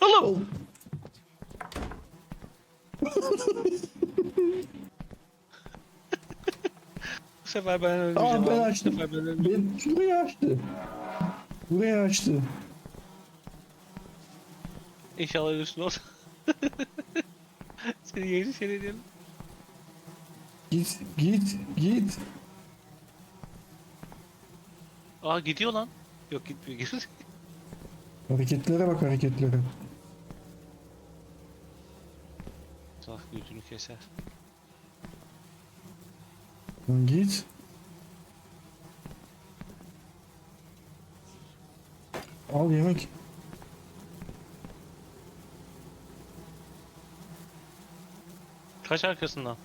Oğlum. Bu sefer ben ölmeyeceğim. Aa ben abi. Bu açtım. sefer ben şurayı açtı. Burayı açtı. İnşallah ölürsün oğlum. Seni yeni seyrediyorum. Git git git. Aa gidiyor lan. Yok gitmiyor. Hareketlere bak hareketlere. Salak götünü keser. Lan git. Al yemek. Kaç arkasından?